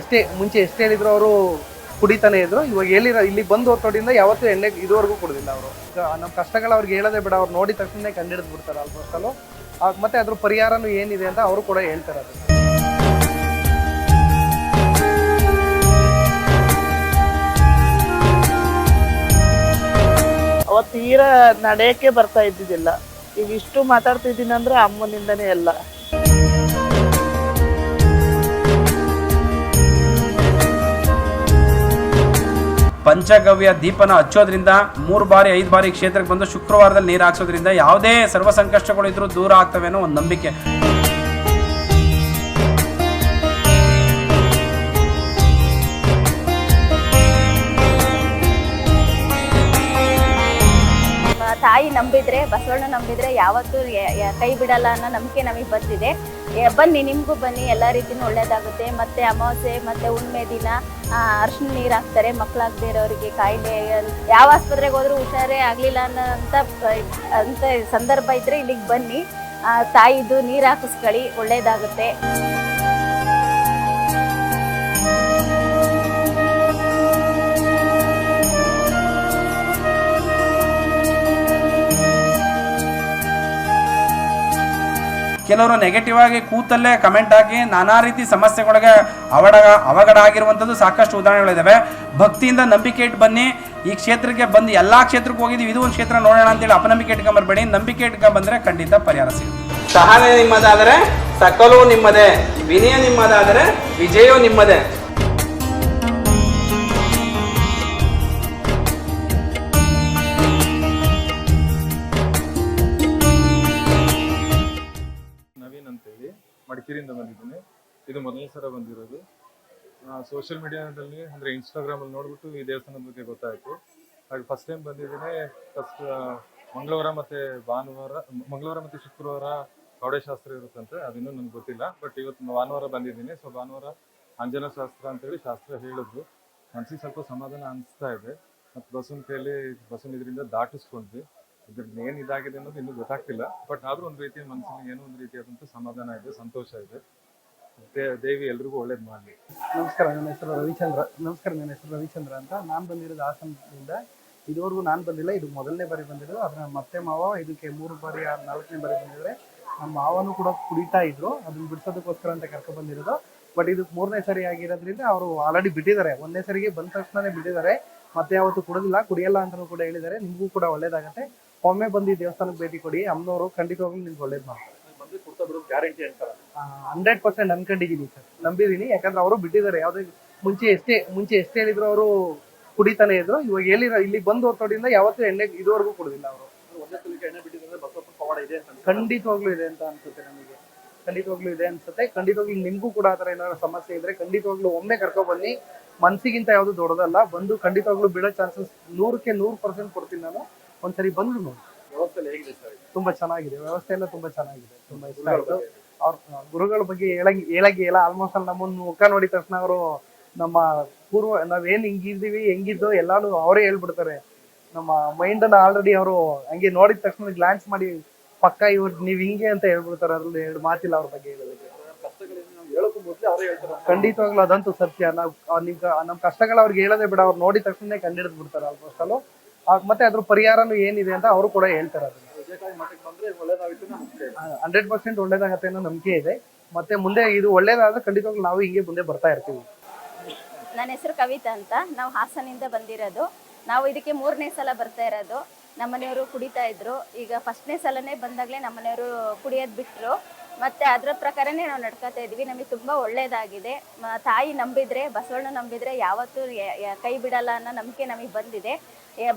ಎಷ್ಟೇ, ಮುಂಚೆ ಎಷ್ಟು ಹೇಳಿದ್ರು ಅವರು ಕುಡಿತಾನೆ ಇದ್ರು. ಇವಾಗ ಹೇಳಿರೋ, ಇಲ್ಲಿ ಬಂದು ಹೊತ್ತೋಡಿಂದ ಯಾವತ್ತೂ ಎಣ್ಣೆ ಇದುವರೆಗೂ ಕುಡಿದಿಲ್ಲ ಅವರು. ನಮ್ಮ ಕಷ್ಟಗಳು ಅವ್ರಿಗೆ ಹೇಳೋದೇ ಬೇಡ. ಅವ್ರು ನೋಡಿದ ತಕ್ಷಣ ಕಂಡಿಡಿದು ಬಿಡ್ತಾರೆ ಆಲ್ಮೋಸ್ಟ್ ಅಲ್ಲೂ. ಮತ್ತೆ ಅದ್ರ ಪರಿಹಾರನೂ ಏನಿದೆ ಅಂತ ಅವರು ಕೂಡ ಹೇಳ್ತಾರೆ ಅದು ಅವತ್ತು ತೀರಾ ನಡೆಯಕ್ಕೆ ಬರ್ತಾ ಇದ್ದಿದ್ದಿಲ್ಲ. ಈಗ ಇಷ್ಟು ಮಾತಾಡ್ತಿದ್ದೀನಿ ಅಂದ್ರೆ ಅಮ್ಮನಿಂದನೇ ಎಲ್ಲ ಪಂಚಗವ್ಯ ದೀಪನ ಹಚ್ಚೋದ್ರಿಂದ ಮೂರು ಬಾರಿ, ಐದು ಬಾರಿ ಕ್ಷೇತ್ರಕ್ಕೆ ಬಂದು ಶುಕ್ರವಾರದಲ್ಲಿ ನೀರು ಹಾಕ್ಸೋದ್ರಿಂದ ಯಾವುದೇ ಸರ್ವ ಸಂಕಷ್ಟಗಳು ಇದ್ರೂ ದೂರ ಆಗ್ತವೆ ಅನ್ನೋ ಒಂದು ನಂಬಿಕೆ. ನಂಬಿದ್ರೆ, ಬಸವಣ್ಣ ನಂಬಿದ್ರೆ ಯಾವತ್ತೂ ಕೈ ಬಿಡಲ್ಲ ಅನ್ನೋ ನಂಬಿಕೆ ನಮಗೆ ಬಂದಿದೆ. ಬನ್ನಿ, ನಿಮಗೂ ಬನ್ನಿ, ಎಲ್ಲ ರೀತಿನೂ ಒಳ್ಳೇದಾಗುತ್ತೆ. ಮತ್ತೆ ಅಮಾವಾಸ್ಯೆ, ಮತ್ತೆ ಹುಣ್ಣಿಮೆ ದಿನ ಅರ್ಶಿನ ನೀರು ಹಾಕ್ತಾರೆ ಮಕ್ಕಳಾಗದೇ ಇರೋರಿಗೆ, ಕಾಯಿಲೆ ಯಾವ ಆಸ್ಪತ್ರೆಗೆ ಹೋದ್ರೂ ಹುಷಾರೇ ಆಗಲಿಲ್ಲ ಅನ್ನೋ ಅಂತ ಅಂತ ಸಂದರ್ಭ ಇದ್ರೆ ಇಲ್ಲಿಗೆ ಬನ್ನಿ. ತಾಯಿದು ನೀರು ಹಾಕಿಸ್ಕೊಳ್ಳಿ, ಒಳ್ಳೇದಾಗುತ್ತೆ. ಕೆಲವರು ನೆಗೆಟಿವ್ ಆಗಿ ಕೂತಲ್ಲೇ ಕಮೆಂಟ್ ಹಾಕಿ ನಾನಾ ರೀತಿ ಸಮಸ್ಯೆಗಳಿಗೆ ಅವಡ ಅವಘಡ ಆಗಿರುವಂಥದ್ದು ಸಾಕಷ್ಟು ಉದಾಹರಣೆಗಳಿದ್ದಾವೆ ಭಕ್ತಿಯಿಂದ ನಂಬಿಕೆ ಇಟ್ಟು ಬನ್ನಿ. ಈ ಕ್ಷೇತ್ರಕ್ಕೆ ಬಂದು ಎಲ್ಲ ಕ್ಷೇತ್ರಕ್ಕೆ ಹೋಗಿದ್ದೀವಿ. ಇದು ಒಂದು ಕ್ಷೇತ್ರ ನೋಡೋಣ ಅಂತೇಳಿ ಅಪನಂಬಿಕೆ ಇಟ್ಕೊಂಬರ್ಬೇಡಿ. ನಂಬಿಕೆ ಇಟ್ಕೊಂಡ್ ಬಂದ್ರೆ ಖಂಡಿತ ಪರಿಹಾರ ಸಿಗುತ್ತೆ. ಸಹನೆ ನಿಮ್ಮದಾದರೆ ಸಕಲವು ನಿಮ್ಮದೇ, ವಿನಯ ನಿಮ್ಮದಾದರೆ ವಿಜಯವು ನಿಮ್ಮದೇ. ಮಡಿಕೇರಿಯಿಂದ ಬಂದಿದ್ದೀನಿ. ಇದು ಮೊದಲನೇ ಸಲ ಬಂದಿರೋದು. ಸೋಷಿಯಲ್ ಮೀಡಿಯಾದಲ್ಲಿ ಅಂದರೆ ಇನ್ಸ್ಟಾಗ್ರಾಮಲ್ಲಿ ನೋಡ್ಬಿಟ್ಟು ಈ ದೇವಸ್ಥಾನದ ಬಗ್ಗೆ ಗೊತ್ತಾಯಿತು. ಹಾಗೆ ಫಸ್ಟ್ ಟೈಮ್ ಬಂದಿದ್ದೀನಿ. ಫಸ್ಟ್ ಮಂಗಳವಾರ ಮತ್ತು ಭಾನುವಾರ, ಮಂಗಳವಾರ ಮತ್ತು ಶುಕ್ರವಾರ ಶಾಸ್ತ್ರ ಇರುತ್ತಂತೆ ಅದಿನ್ನೂ ನನಗೆ ಗೊತ್ತಿಲ್ಲ. ಬಟ್ ಇವತ್ತು ಭಾನುವಾರ ಬಂದಿದ್ದೀನಿ. ಸೊ ಭಾನುವಾರ ಅಂಜನ ಶಾಸ್ತ್ರ ಅಂತೇಳಿ ಶಾಸ್ತ್ರ ಹೇಳಿದ್ರು. ಮನಸ್ಸಿಗೆ ಸ್ವಲ್ಪ ಸಮಾಧಾನ ಅನಿಸ್ತಾ ಇದೆ. ಮತ್ತು ಬಸ್ಸಿನ ಕೈಯಲ್ಲಿ ಬಸ್ಸಿನ ಇದರಿಂದ ದಾಟಿಸ್ಕೊಂಡ್ವಿ. ಇದ್ರದ್ದು ಏನು ಇದಾಗಿದೆ ಅನ್ನೋದು ಇನ್ನೂ ಗೊತ್ತಾಗ್ತಿಲ್ಲ. ಬಟ್ ಆದ್ರೂ ಒಂದು ರೀತಿಯ ಮನಸ್ಸಿಗೆ ಏನೋ ಒಂದು ರೀತಿಯಾದಂಥ ಸಮಾಧಾನ ಇದೆ, ಸಂತೋಷ ಇದೆ. ದೇ- ದೇವಿ ಎಲ್ರಿಗೂ ಒಳ್ಳೇದು ಮಾಡಲಿ. ನಮಸ್ಕಾರ, ನನ್ನ ಹೆಸರು ರವಿಚಂದ್ರ. ನಮಸ್ಕಾರ, ನನ್ನ ಹೆಸರು ರವಿಚಂದ್ರ ಅಂತ ನಾನು ಬಂದಿರೋದು ಹಾಸನದಿಂದ. ಇದುವರೆಗೂ ನಾನು ಬಂದಿಲ್ಲ, ಇದು ಮೊದಲನೇ ಬಾರಿ ಬಂದಿರೋದು. ಅದ್ರ ಮತ್ತೆ ಮಾವ ಇದಕ್ಕೆ ಮೂರು ಬಾರಿ ಆ ನಾಲ್ಕನೇ ಬಾರಿ ಬಂದಿದ್ರೆ ನಮ್ಮ ಮಾವನು ಕೂಡ ಕುಡಿತಾ ಇದ್ರು. ಅದನ್ನ ಬಿಡ್ಸೋದಕ್ಕೋಸ್ಕರ ಅಂತ ಕರ್ಕೊಂಡ್ ಬಂದಿರೋದು. ಬಟ್ ಇದಕ್ಕೆ ಮೂರನೇ ಸರಿ ಆಗಿರೋದ್ರಿಂದ ಅವರು ಆಲ್ರೆಡಿ ಬಿಟ್ಟಿದ್ದಾರೆ. ಒಂದನೇ ಸರಿಗೆ ಬಂದ ತಕ್ಷಣನೇ ಬಿಟ್ಟಿದ್ದಾರೆ. ಮತ್ತೆ ಯಾವತ್ತು ಕುಡೋದಿಲ್ಲ, ಕುಡಿಯಲ್ಲ ಅಂತಲೂ ಕೂಡ ಹೇಳಿದ್ದಾರೆ. ನಿಮಗೂ ಕೂಡ ಒಳ್ಳೇದಾಗತ್ತೆ. ಒಮ್ಮೆ ಬಂದು ಈ ದೇವಸ್ಥಾನಕ್ಕೆ ಭೇಟಿ ಕೊಡಿ ಅಮ್ಮನವರು ಖಂಡಿತವಾಗ್ಲೂ ನಿಮ್ಗೆ ಒಳ್ಳೇದು ಮಾಡ್ತಾರೆ. ಹಂಡ್ರೆಡ್ ಪರ್ಸೆಂಟ್ ಅನ್ಕೊಂಡಿದ್ದೀನಿ ಸರ್. ನಂಬಿದ್ದೀನಿ ಯಾಕಂದ್ರೆ ಅವರು ಬಿಟ್ಟಿದ್ದಾರೆ. ಯಾವುದೇ ಮುಂಚೆ ಎಷ್ಟೇ ಮುಂಚೆ ಎಷ್ಟೇ ಹೇಳಿದ್ರು ಅವರು ಕುಡಿತಾನೆ ಇದ್ರು ಇವಾಗ ಹೇಳಿರೋ ಇಲ್ಲಿ ಬಂದು ಹೊತ್ತೋಡಿಂದ ಯಾವತ್ತೂ ಎಣ್ಣೆ ಇದುವರೆಗೂ ಕುಡಿದಿಲ್ಲ ಅವರು. ಖಂಡಿತವಾಗ್ಲೂ ಇದೆ ಅಂತ ಅನ್ಸುತ್ತೆ ನಮಗೆ. ಖಂಡಿತವಾಗ್ಲೂ ಇದೆ ಅನ್ಸುತ್ತೆ. ಖಂಡಿತವಾಗ್ಲೂ ನಿಮ್ಗೂ ಕೂಡ ಆತರ ಏನಾದ್ರು ಸಮಸ್ಯೆ ಇದ್ರೆ ಖಂಡಿತವಾಗ್ಲೂ ಒಮ್ಮೆ ಕರ್ಕೊಂಡ್ ಬನ್ನಿ. ಮನ್ಸಿಗಿಂತ ಯಾವ್ದು ದೊಡ್ಡದಲ್ಲ ಬಂದು ಖಂಡಿತವಾಗ್ಲೂ ಬಿಡೋ ಚಾನ್ಸಸ್ ನೂರಕ್ಕೆ ನೂರು ಪರ್ಸೆಂಟ್ ಕೊಡ್ತೀನಿ ನಾನು. ಒಂದ್ಸರಿ ಬಂದ್ರು ನೋಡಿ. ತುಂಬಾ ಚೆನ್ನಾಗಿದೆ. ವ್ಯವಸ್ಥೆ ಎಲ್ಲ ತುಂಬಾ ಚೆನ್ನಾಗಿದೆ. ತುಂಬಾ ಇಷ್ಟ ಆಯ್ತು. ಅವ್ರ ಗುರುಗಳ ಬಗ್ಗೆ ಹೇಳಂಗ್ ಹೇಳಂಗೆ ಇಲ್ಲ. ಆಲ್ಮೋಸ್ಟ್ ಅಲ್ಲಿ ನಮ್ಮನ್ನು ಮುಖ ನೋಡಿದ ತಕ್ಷಣ ಅವರು ನಮ್ಮ ಪೂರ್ವ ನಾವೇನ್ ಹಿಂಗಿದ್ದೀವಿ ಹೆಂಗಿದ್ದು ಎಲ್ಲಾನು ಅವರೇ ಹೇಳ್ಬಿಡ್ತಾರೆ. ನಮ್ಮ ಮೈಂಡ್ ಅನ್ನ ಆಲ್ರೆಡಿ ಅವರು ಹಂಗೆ ನೋಡಿದ ತಕ್ಷಣ ಗ್ಲಾನ್ಸ್ ಮಾಡಿ ಪಕ್ಕ ಇವ್ರ ನೀವ್ ಹಿಂಗೆ ಅಂತ ಹೇಳ್ಬಿಡ್ತಾರೆ. ಅದ್ರಲ್ಲಿ ಎರಡು ಮಾತಿಲ್ಲ ಅವ್ರ ಬಗ್ಗೆ ಹೇಳೋದಕ್ಕೆ. ಖಂಡಿತವಾಗ್ಲೂ ಅದಂತೂ ಸತ್ಯ. ನಾವು ನಿಮ್ ನಮ್ ಕಷ್ಟಗಳು ಅವ್ರಿಗೆ ಹೇಳೋದೇ ಬಿಡ. ಅವ್ರು ನೋಡಿದ ತಕ್ಷಣ ಕಂಡಿಡಿದ್ಬಿಡ್ತಾರೆ ಆಲ್ಮೋಸ್ಟ್ ಅಲ್ಲೂ. ಮತ್ತೆ ಅದ್ರ ಪರಿಹಾರನೂ ಏನಿದೆ ಅಂತ ಅವರು ಕೂಡ ಹೇಳ್ತಾರೆ ಹಂಡ್ರೆಡ್ ಪರ್ಸೆಂಟ್ ಒಳ್ಳೇದಾಗತ್ತೆ ಅನ್ನೋ ನಂಬಿಕೆ ಇದೆ. ಮತ್ತೆ ಮುಂದೆ ಇದು ಒಳ್ಳೇದಾದ್ರೆ ಖಂಡಿತವಾಗ್ಲೂ ನಾವು ಹಿಂಗೆ ಮುಂದೆ ಬರ್ತಾ ಇರ್ತೀವಿ. ನನ್ನ ಹೆಸರು ಕವಿತಾ ಅಂತ. ನಾವು ಹಾಸನಿಂದ ಬಂದಿರೋದು. ನಾವು ಇದಕ್ಕೆ ಮೂರನೇ ಸಲ ಬರ್ತಾ ಇರೋದು. ನಮ್ಮನೆಯವರು ಕುಡಿತಾ ಇದ್ರು. ಈಗ ಫಸ್ಟ್ನೇ ಸಲನೇ ಬಂದಾಗಲೇ ನಮ್ಮನೆಯವರು ಕುಡಿಯೋದು ಬಿಟ್ಟರು ಮತ್ತೆ ಅದರ ಪ್ರಕಾರನೇ ನಾವು ನಡ್ಕೋತಾ ಇದೀವಿ. ನಮಗೆ ತುಂಬಾ ಒಳ್ಳೇದಾಗಿದೆ. ತಾಯಿ ನಂಬಿದ್ರೆ ಬಸವಣ್ಣ ನಂಬಿದ್ರೆ ಯಾವತ್ತೂ ಕೈ ಬಿಡಲ್ಲ ಅನ್ನೋ ನಂಬಿಕೆ ನಮಗೆ ಬಂದಿದೆ.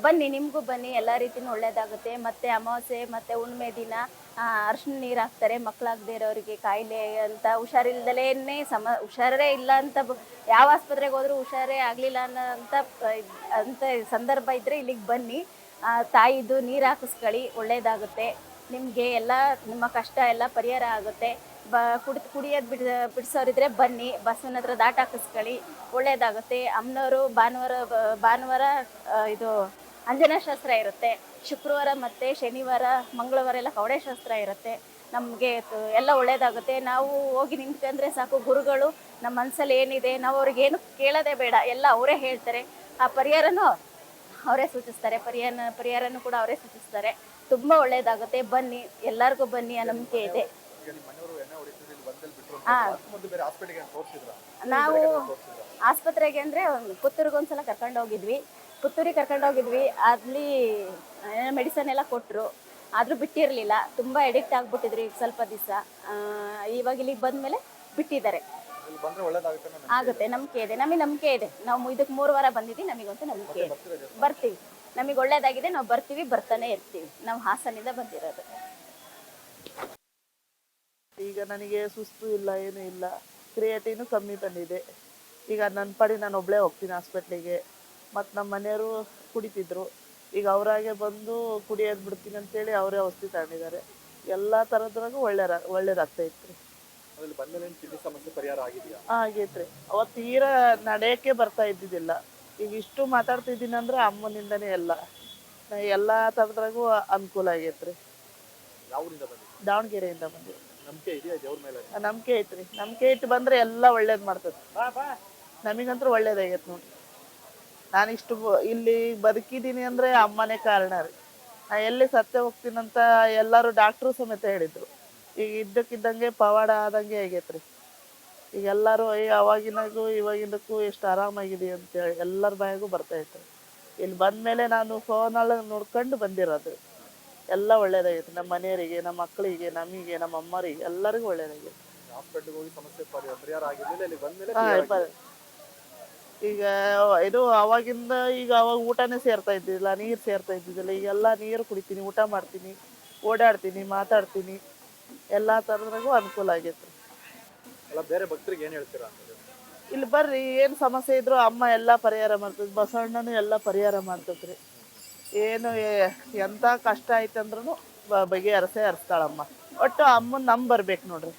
ಬನ್ನಿ ನಿಮಗೂ ಬನ್ನಿ ಎಲ್ಲ ರೀತಿನೂ ಒಳ್ಳೇದಾಗುತ್ತೆ. ಮತ್ತೆ ಅಮಾವಾಸ್ಯೆ ಮತ್ತೆ ಹುಣ್ಣಿಮೆ ದಿನ ಅರ್ಶಿನ ನೀರು ಹಾಕ್ತಾರೆ. ಮಕ್ಕಳಾಗದೇ ಇರೋರಿಗೆ ಕಾಯಿಲೆ ಅಂತ ಹುಷಾರಿಲ್ದಲೇನೆ ಸಮ ಹುಷಾರೇ ಇಲ್ಲ ಅಂತ ಯಾವ ಆಸ್ಪತ್ರೆಗೆ ಹೋದ್ರೂ ಹುಷಾರೇ ಆಗಲಿಲ್ಲ ಅನ್ನೋ ಅಂತ ಅಂತ ಸಂದರ್ಭ ಇದ್ರೆ ಇಲ್ಲಿಗೆ ಬನ್ನಿ. ಆ, ತಾಯಿದು ನೀರು ಹಾಕಿಸ್ಕೊಳ್ಳಿ ಒಳ್ಳೇದಾಗುತ್ತೆ. ನಿಮಗೆ ಎಲ್ಲ ನಿಮ್ಮ ಕಷ್ಟ ಎಲ್ಲ ಪರಿಹಾರ ಆಗುತ್ತೆ. ಬ, ಕುಡಿ, ಕುಡಿಯೋದು ಬಿಡ, ಬಿಡಿಸೋರಿದ್ರೆ ಬನ್ನಿ, ಬಸ್ಸಿನ ಹತ್ರ ದಾಟ ಹಾಕಿಸ್ಕೊಳ್ಳಿ ಒಳ್ಳೆಯದಾಗುತ್ತೆ ಅಮ್ಮನವರು ಭಾನುವಾರ ಭಾನುವಾರ ಇದು ಅಂಜನಾ ಶಾಸ್ತ್ರ ಇರುತ್ತೆ. ಶುಕ್ರವಾರ ಮತ್ತು ಶನಿವಾರ, ಮಂಗಳವಾರ ಎಲ್ಲ ಕವಡೆ ಶಾಸ್ತ್ರ ಇರುತ್ತೆ. ನಮಗೆ ಎಲ್ಲ ಒಳ್ಳೆಯದಾಗುತ್ತೆ ನಾವು ಹೋಗಿ ನಿಂತ್ಕೊಂಡ್ರೆ ಸಾಕು ಗುರುಗಳು ನಮ್ಮ ಮನಸ್ಸಲ್ಲಿ ಏನಿದೆ, ನಾವು ಅವ್ರಿಗೇನು ಕೇಳೋದೇ ಬೇಡ, ಎಲ್ಲ ಅವರೇ ಹೇಳ್ತಾರೆ. ಆ ಪರಿಹಾರನೂ ಅವರೇ ಸೂಚಿಸ್ತಾರೆ ಪರಿಹಾರ ಪರಿಹಾರನೂ ಕೂಡ ಅವರೇ ಸೂಚಿಸ್ತಾರೆ. ತುಂಬ ಒಳ್ಳೇದಾಗುತ್ತೆ. ಬನ್ನಿ ಎಲ್ಲರಿಗೂ ಬನ್ನಿ ಆ ನಂಬಿಕೆ ಇದೆ. ಹಾ ನಾವು ಆಸ್ಪತ್ರೆಗೆ ಅಂದ್ರೆ ಪುತ್ತೂರಿಗೆ ಒಂದ್ಸಲ ಕರ್ಕೊಂಡು ಹೋಗಿದ್ವಿ. ಪುತ್ತೂರಿಗೆ ಕರ್ಕೊಂಡು ಹೋಗಿದ್ವಿ. ಅಲ್ಲಿ ಮೆಡಿಸನ್ ಎಲ್ಲ ಕೊಟ್ರು. ಆದ್ರೂ ಬಿಟ್ಟಿರಲಿಲ್ಲ. ತುಂಬಾ ಎಡಿಕ್ಟ್ ಆಗ್ಬಿಟ್ಟಿದ್ರಿ ಈಗ ಸ್ವಲ್ಪ ದಿವಸ. ಇವಾಗ ಇಲ್ಲಿಗೆ ಬಂದ್ಮೇಲೆ ಬಿಟ್ಟಿದ್ದಾರೆ. ಆಗುತ್ತೆ. ನಂಬಿಕೆ ಇದೆ. ನಮಗೆ ನಂಬಿಕೆ ಇದೆ. ನಾವು ಇದಕ್ಕೆ ಮೂರು ವಾರ ಬಂದಿದ್ದೀವಿ. ನಮಗಂತೂ ನಂಬಿಕೆ ಇದೆ. ಬರ್ತೀವಿ. ನಮಗೆ ಒಳ್ಳೇದಾಗಿದೆ ನಾವು ಬರ್ತೀವಿ ಬರ್ತಾನೆ ಇರ್ತೀವಿ. ನಾವು ಹಾಸನಿಂದ ಬಂದಿರೋದು. ಈಗ ನನಗೆ ಸುಸ್ತು ಇಲ್ಲ ಏನೂ ಇಲ್ಲ. ಕ್ರಿಯೇಟಿವ್ ಕಮ್ಮಿ ಬಂದಿದೆ. ಈಗ ನನ್ನ ಪಡಿ ನಾನು ಒಬ್ಬಳೇ ಹೋಗ್ತೀನಿ ಹಾಸ್ಪಿಟ್ಲಿಗೆ. ಮತ್ತು ನಮ್ಮ ಮನೆಯವರು ಕುಡಿತಿದ್ರು. ಈಗ ಅವರಾಗೆ ಬಂದು ಕುಡಿಯೋದು ಬಿಡ್ತೀನಿ ಅಂತೇಳಿ ಅವರೇ ಔಷಧಿ ತಗೊಂಡಿದ್ದಾರೆ. ಎಲ್ಲ ಥರದ್ರಾಗೂ ಒಳ್ಳೆ ಒಳ್ಳೇದಾಗ್ತಾ ಇತ್ತು ಆಗೈತ್ರಿ. ಅವತ್ತು ತೀರಾ ನಡೆಯೋಕ್ಕೆ ಬರ್ತಾ ಇದ್ದಿದ್ದಿಲ್ಲ. ಈಗ ಇಷ್ಟು ಮಾತಾಡ್ತಿದ್ದೀನಿ ಅಂದ್ರೆ ಅಮ್ಮನಿಂದನೇ ಎಲ್ಲ. ಎಲ್ಲಾ ಥರದ್ರಾಗೂ ಅನುಕೂಲ ಆಗೈತ್ರಿ. ದಾವಣಗೆರೆಯಿಂದ ಬಂದಿವಿ ನಂಬಿಕೆ ಐತ್ರಿ. ನಂಬಿಕೆ ಇಟ್ಟು ಬಂದ್ರೆ ಎಲ್ಲ ಒಳ್ಳೇದ್ ಮಾಡ್ತದೆ ನಮಗಂತೂ ಒಳ್ಳೇದಾಗೈತೆ ನೋಡ್ರಿ. ನಾನು ಇಷ್ಟು ಇಲ್ಲಿ ಬದುಕಿದ್ದೀನಿ ಅಂದ್ರೆ ಅಮ್ಮನೇ ಕಾರಣ ರೀ. ನಾ ಎಲ್ಲಿ ಸತ್ಯ ಹೋಗ್ತೀನಂತ ಎಲ್ಲರೂ ಡಾಕ್ಟ್ರು ಸಮೇತ ಹೇಳಿದ್ರು. ಈಗ ಇದ್ದಕ್ಕಿದ್ದಂಗೆ ಪವಾಡ ಆದಂಗೆ ಆಗೈತ್ರಿ. ಈಗ ಎಲ್ಲರೂ ಅವಾಗಿನಗೂ ಇವಾಗಿನಕ್ಕೂ ಎಷ್ಟು ಆರಾಮಾಗಿದೆ ಅಂತೇಳಿ ಎಲ್ಲರ ಬಾಯಿಗೂ ಬರ್ತಾ ಇತ್ತು. ಇಲ್ಲಿ ಬಂದ್ಮೇಲೆ ನಾನು ಫೋನಲ್ಲಿ ನೋಡ್ಕೊಂಡು ಬಂದಿರೋದು. ಎಲ್ಲ ಒಳ್ಳೇದಾಗೈತೆ ನಮ್ಮ ಮನೆಯವರಿಗೆ ನಮ್ಮ ಮಕ್ಕಳಿಗೆ ನಮಗೆ ನಮ್ಮ ಅಮ್ಮರಿಗೆ ಎಲ್ಲರಿಗೂ ಒಳ್ಳೇದಾಗೈತೆ ಹಾ, ಬ- ಈಗ ಇದು ಅವಾಗಿಂದ ಈಗ ಅವಾಗ ಊಟನೇ ಸೇರ್ತಾ ಇದ್ದಿಲ್ಲ ನೀರು ಸೇರ್ತಾ ಇದ್ದಿದ್ದಿಲ್ಲ. ಈಗೆಲ್ಲ ನೀರು ಕುಡಿತೀನಿ ಊಟ ಮಾಡ್ತೀನಿ ಓಡಾಡ್ತೀನಿ ಮಾತಾಡ್ತೀನಿ. ಎಲ್ಲ ಥರದ್ರಾಗೂ ಅನುಕೂಲ ಆಗೈತೆ ಬೇರೆ ಭಕ್ತರಿಗೆ ಏನ್ ಹೇಳ್ತೀರಾ ಇಲ್ಲಿ ಬರ್ರಿ ಏನು ಸಮಸ್ಯೆ ಇದ್ರು ಅಮ್ಮ ಎಲ್ಲ ಪರಿಹಾರ ಮಾಡ್ತದೆ ಬಸವಣ್ಣನು ಎಲ್ಲ ಪರಿಹಾರ ಮಾಡ್ತದ್ರಿ. ಏನು ಎಂತ ಎಂಥ ಕಷ್ಟ ಆಯ್ತಂದ್ರೂ ಬಗೆಹರಿಸೇ ಹರಿಸ್ತಾಳಮ್ಮ ಒಟ್ಟು ಅಮ್ಮನ ನಮ್ ಬರ್ಬೇಕು ನೋಡ್ರಿ.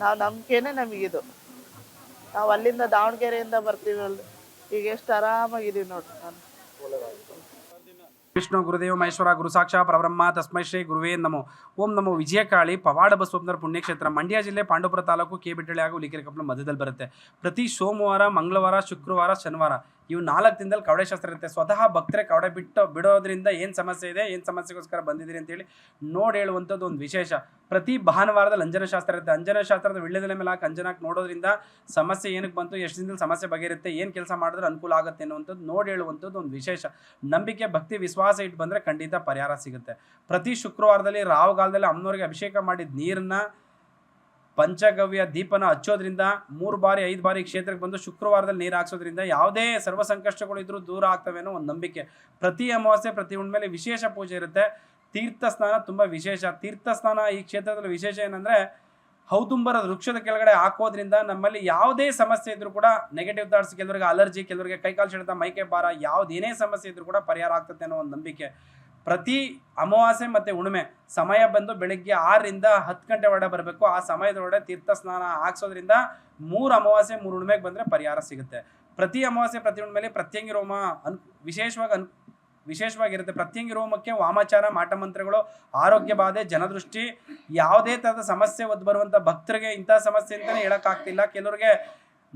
ನಾವು ನಂಬಿಕೆನೆ ನಮಗಿದು ನಾವ್ ಅಲ್ಲಿಂದ ದಾವಣಗೆರೆಯಿಂದ ಬರ್ತೀವಲ್ರಿ. ಈಗ ಎಷ್ಟು ಆರಾಮಾಗಿದೀವಿ ನೋಡ್ರಿ ನಾನು. ವಿಷ್ಣು ಗುರುದೇವ ಮಹೇಶ್ವರ ಗುರು ಸಾಕ್ಷಾ ಪರಬ್ರಹ್ಮ ತಸ್ಮೈ ಶ್ರೀ ಗುರುವೇ ನಮೋ. ಓಂ ನಮೋ ವಿಜಯಕಾಳಿ, ಪವಾಡ ಬಸವಪ್ಪನವರ ಪುಣ್ಯಕ್ಷೇತ್ರ, ಮಂಡ್ಯ ಜಿಲ್ಲೆ ಪಾಂಡವಪುರ ತಾಲೂಕು ಕೆ ಹಾಗೂ ಉಲಿಕೆರೆ ಕಪ್ಪಲ ಮಧ್ಯದಲ್ಲಿ ಬರುತ್ತೆ. ಪ್ರತಿ ಸೋಮವಾರ, ಮಂಗಳವಾರ, ಶುಕ್ರವಾರ, ಶನಿವಾರ ಇವು ನಾಲ್ಕು ದಿನದಲ್ಲಿ ಕವಡೆ ಶಾಸ್ತ್ರ ಇರುತ್ತೆ. ಸ್ವತಃ ಭಕ್ತರೇ ಕವಡೆ ಬಿಟ್ಟು ಬಿಡೋದ್ರಿಂದ ಏನು ಸಮಸ್ಯೆ ಇದೆ, ಏನು ಸಮಸ್ಯೆಗೋಸ್ಕರ ಬಂದಿದ್ದೀರಿ ಅಂತೇಳಿ ನೋಡಿ ಹೇಳುವಂಥದ್ದು ಒಂದು ವಿಶೇಷ. ಪ್ರತಿ ಭಾನುವಾರದಲ್ಲಿ ಅಂಜನ ಶಾಸ್ತ್ರ ಇರುತ್ತೆ. ಅಂಜನ ಶಾಸ್ತ್ರದ ವಿಳ್ಯದೆಲೆ ಮೇಲೆ ಹಾಕಿ ಅಂಜನಾಕ್ ನೋಡೋದ್ರಿಂದ ಸಮಸ್ಯೆ ಏನಕ್ಕೆ ಬಂತು, ಎಷ್ಟು ದಿನದಲ್ಲಿ ಸಮಸ್ಯೆ ಬಗೆಯಿರುತ್ತೆ ಏನು ಕೆಲಸ ಮಾಡಿದ್ರೆ ಅನುಕೂಲ ಆಗುತ್ತೆ ಅನ್ನುವಂಥದ್ದು ನೋಡಿ ಹೇಳುವಂಥದ್ದು ಒಂದು ವಿಶೇಷ. ನಂಬಿಕೆ, ಭಕ್ತಿ, ವಿಶ್ವಾಸ ಇಟ್ಟು ಬಂದರೆ ಖಂಡಿತ ಪರಿಹಾರ ಸಿಗುತ್ತೆ. ಪ್ರತಿ ಶುಕ್ರವಾರದಲ್ಲಿ, ರಾಹುಗಾಲದಲ್ಲಿ ಅಮ್ಮನವ್ರಿಗೆ ಅಭಿಷೇಕ ಮಾಡಿದ ನೀರನ್ನ ಪಂಚಗವ್ಯ ದೀಪನ ಹಚ್ಚೋದ್ರಿಂದ ಮೂರು ಬಾರಿ, ಐದು ಬಾರಿ ಕ್ಷೇತ್ರಕ್ಕೆ ಬಂದು ಶುಕ್ರವಾರದಲ್ಲಿ ನೀರು ಹಾಕ್ಸೋದ್ರಿಂದ ಯಾವುದೇ ಸರ್ವ ಸಂಕಷ್ಟಗಳು ಇದ್ರೂ ದೂರ ಆಗ್ತವೆ ಅನ್ನೋ ಒಂದು ನಂಬಿಕೆ. ಪ್ರತಿ ಅಮಾವಾಸ್ಯೆ, ಪ್ರತಿ ಹುಣ್ಮೇಲೆ ವಿಶೇಷ ಪೂಜೆ ಇರುತ್ತೆ. ತೀರ್ಥ ಸ್ನಾನ ತುಂಬ ವಿಶೇಷ. ತೀರ್ಥ ಸ್ನಾನ ಈ ಕ್ಷೇತ್ರದಲ್ಲಿ ವಿಶೇಷ ಏನಂದರೆ ಹೌದುಂಬರ ವೃಕ್ಷದ ಕೆಳಗಡೆ ಹಾಕೋದ್ರಿಂದ ನಮ್ಮಲ್ಲಿ ಯಾವುದೇ ಸಮಸ್ಯೆ ಇದ್ರೂ ಕೂಡ ನೆಗೆಟಿವ್ ಥಾಟ್ಸ್ ಕೆಲವರಿಗೆ ಅಲರ್ಜಿ ಕೆಲವರಿಗೆ ಕೈಕಾಲು ಸೆಳೆತ ಮೈಕೆ ಭಾರ ಯಾವುದೇನೇ ಸಮಸ್ಯೆ ಇದ್ರೂ ಕೂಡ ಪರಿಹಾರ ಆಗ್ತದೆ ಅನ್ನೋ ಒಂದು ನಂಬಿಕೆ. ಪ್ರತಿ ಅಮಾವಾಸ್ಯೆ ಮತ್ತು ಹುಣ್ಮೆ ಸಮಯ ಬಂದು ಬೆಳಗ್ಗೆ ಆರರಿಂದ ಹತ್ತು ಗಂಟೆ ಒಳಗೆ ಬರಬೇಕು. ಆ ಸಮಯದೊಳಗೆ ತೀರ್ಥ ಸ್ನಾನ ಹಾಕ್ಸೋದ್ರಿಂದ ಮೂರು ಅಮಾವಾಸ್ಯೆ, ಮೂರು ಹುಣ್ಮೆಗೆ ಬಂದರೆ ಪರಿಹಾರ ಸಿಗುತ್ತೆ. ಪ್ರತಿ ಅಮಾವಾಸ್ಯೆ, ಪ್ರತಿ ಉಣ್ಮೆಲಿ ಪ್ರತ್ಯಂಗಿ ರೋಮ ಅನ್ ವಿಶೇಷವಾಗಿ ಅನ್ ವಿಶೇಷವಾಗಿರುತ್ತೆ. ಪ್ರತ್ಯಂಗಿ ರೋಮಕ್ಕೆ ವಾಮಾಚಾರ ಮಾಟಮಂತ್ರಗಳು ಆರೋಗ್ಯ ಬಾಧೆ, ಜನದೃಷ್ಟಿ, ಯಾವುದೇ ಥರದ ಸಮಸ್ಯೆ ಒದ್ದು ಬರುವಂಥ ಭಕ್ತರಿಗೆ ಇಂಥ ಸಮಸ್ಯೆ ಅಂತಲೇ ಹೇಳೋಕ್ಕಾಗ್ತಿಲ್ಲ. ಕೆಲವರಿಗೆ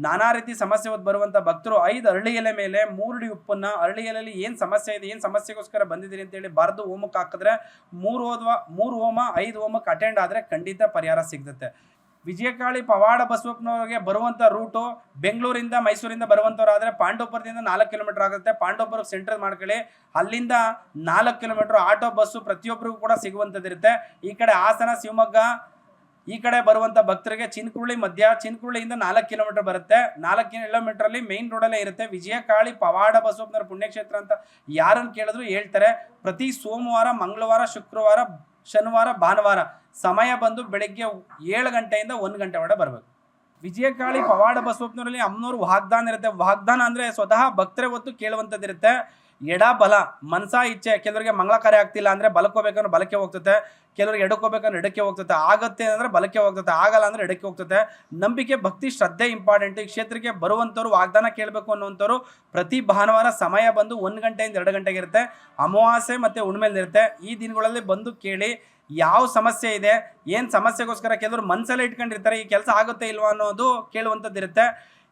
ನಾನಾ ರೀತಿ ಸಮಸ್ಯೆ ಹೊತ್ತು ಬರುವಂಥ ಭಕ್ತರು ಐದು ಅರಳಿ ಎಲೆ ಮೇಲೆ ಮೂರುಡಿ ಉಪ್ಪನ್ನ ಅರಳಿ ಎಲೆಯಲ್ಲಿ ಏನು ಸಮಸ್ಯೆ ಇದೆ, ಏನು ಸಮಸ್ಯೆಗೋಸ್ಕರ ಬಂದಿದ್ದೀರಿ ಅಂತೇಳಿ ಬರೆದು ಹೋಮಕ್ಕೆ ಹಾಕಿದ್ರೆ ಮೂರು ಓದ್ವ ಮೂರು ಹೋಮ, ಐದು ಹೋಮಕ್ಕೆ ಅಟೆಂಡ್ ಆದರೆ ಖಂಡಿತ ಪರಿಹಾರ ಸಿಗ್ತತೆ ವಿಜಯಕಾಳಿ ಪವಾಡ ಬಸವಪ್ಪನವ್ರಿಗೆ ಬರುವಂಥ ರೂಟು ಬೆಂಗಳೂರಿಂದ ಮೈಸೂರಿಂದ ಬರುವಂಥವ್ರಾದರೆ ಪಾಂಡವಪುರದಿಂದ ನಾಲ್ಕು ಕಿಲೋಮೀಟರ್ ಆಗುತ್ತೆ. ಪಾಂಡವಪುರ ಸೆಂಟರ್ ಮಾಡ್ಕೊಳ್ಳಿ. ಅಲ್ಲಿಂದ ನಾಲ್ಕು ಕಿಲೋಮೀಟರ್ ಆಟೋ ಬಸ್ಸು ಪ್ರತಿಯೊಬ್ಬರಿಗೂ ಕೂಡ ಸಿಗುವಂಥದ್ದಿರುತ್ತೆ ಈ ಕಡೆ ಹಾಸನ, ಶಿವಮೊಗ್ಗ ಈ ಕಡೆ ಬರುವಂಥ ಭಕ್ತರಿಗೆ ಚಿನ್ಕುರುಳಿ ಮಧ್ಯ, ಚಿನ್ಕುರುಳಿಯಿಂದ ನಾಲ್ಕು ಕಿಲೋಮೀಟರ್ ಬರುತ್ತೆ. ನಾಲ್ಕು ಕಿಲೋಮೀಟ್ರಲ್ಲಿ ಮೇನ್ ರೋಡಲ್ಲೇ ಇರುತ್ತೆ. ವಿಜಯಕಾಳಿ ಪವಾಡ ಬಸವಪ್ಪನವರ ಪುಣ್ಯಕ್ಷೇತ್ರ ಅಂತ ಯಾರನ್ನು ಕೇಳಿದ್ರು ಹೇಳ್ತಾರೆ. ಪ್ರತಿ ಸೋಮವಾರ, ಮಂಗಳವಾರ, ಶುಕ್ರವಾರ, ಶನಿವಾರ, ಭಾನುವಾರ ಸಮಯ ಬಂದು ಬೆಳಗ್ಗೆ ಏಳು ಗಂಟೆಯಿಂದ ಒಂದು ಗಂಟೆ ಒಳಗೆ ಬರಬೇಕು. ವಿಜಯಕಾಳಿ ಪವಾಡ ಬಸವಪ್ಪನವರಲ್ಲಿ ಅಮ್ಮನವ್ರು ವಾಗ್ದಾನ ಇರುತ್ತೆ. ವಾಗ್ದಾನ ಅಂದರೆ ಸ್ವತಃ ಭಕ್ತರೇ ಹೊತ್ತು ಕೇಳುವಂಥದ್ದಿರುತ್ತೆ. ಎಡ ಬಲ ಮನಸ ಇಚ್ಛೆ, ಕೆಲವರಿಗೆ ಮಂಗಳ ಕಾರ್ಯ ಆಗ್ತಿಲ್ಲ ಅಂದರೆ ಬಲಕ್ಕೆ ಹೋಗ್ಬೇಕಂದ್ರೆ ಬಲಕ್ಕೆ ಹೋಗ್ತದೆ ಕೆಲವರಿಗೆ ಎಡಕೋಬೇಕಂದ್ರೆ ಎಡಕ್ಕೆ ಹೋಗ್ತದೆ ಆಗತ್ತೆ ಅಂದರೆ ಬಲಕ್ಕೆ ಹೋಗ್ತದೆ ಆಗಲ್ಲ ಅಂದರೆ ಎಡಕ್ಕೆ ಹೋಗ್ತದೆ ನಂಬಿಕೆ, ಭಕ್ತಿ, ಶ್ರದ್ಧೆ ಇಂಪಾರ್ಟೆಂಟ್ ಈ ಕ್ಷೇತ್ರಕ್ಕೆ ಬರುವಂಥವ್ರು ವಾಗ್ದಾನ ಕೇಳಬೇಕು ಅನ್ನುವಂಥವ್ರು ಪ್ರತಿ ಭಾನುವಾರ ಸಮಯ ಬಂದು ಒಂದು ಗಂಟೆಯಿಂದ ಎರಡು ಗಂಟೆಗೆ ಇರುತ್ತೆ. ಅಮಾವಾಸ್ಯೆ ಮತ್ತು ಉಣ್ಮೇಲಿರುತ್ತೆ ಈ ದಿನಗಳಲ್ಲಿ ಬಂದು ಕೇಳಿ ಯಾವ ಸಮಸ್ಯೆ ಇದೆ, ಏನು ಸಮಸ್ಯೆಗೋಸ್ಕರ ಕೆಲವರು ಮನಸ್ಸಲ್ಲೇ ಇಟ್ಕೊಂಡಿರ್ತಾರೆ, ಈ ಕೆಲಸ ಆಗುತ್ತೆ ಇಲ್ವಾ ಅನ್ನೋದು ಕೇಳುವಂಥದ್ದು ಇರುತ್ತೆ.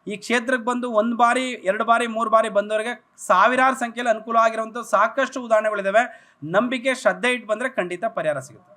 ಈ ಕ್ಷೇತ್ರಕ್ಕೆ ಬಂದು ಒಂದು ಬಾರಿ, ಎರಡು ಬಾರಿ, ಮೂರು ಬಾರಿ ಬಂದವರಿಗೆ ಸಾವಿರಾರು ಸಂಖ್ಯೆಯಲ್ಲಿ ಅನುಕೂಲ ಆಗಿರುವಂಥ ಸಾಕಷ್ಟು ಉದಾಹರಣೆಗಳಿದ್ದಾವೆ ನಂಬಿಕೆ, ಶ್ರದ್ಧೆ ಇಟ್ಟು ಬಂದರೆ ಖಂಡಿತ ಪರಿಹಾರ ಸಿಗುತ್ತೆ.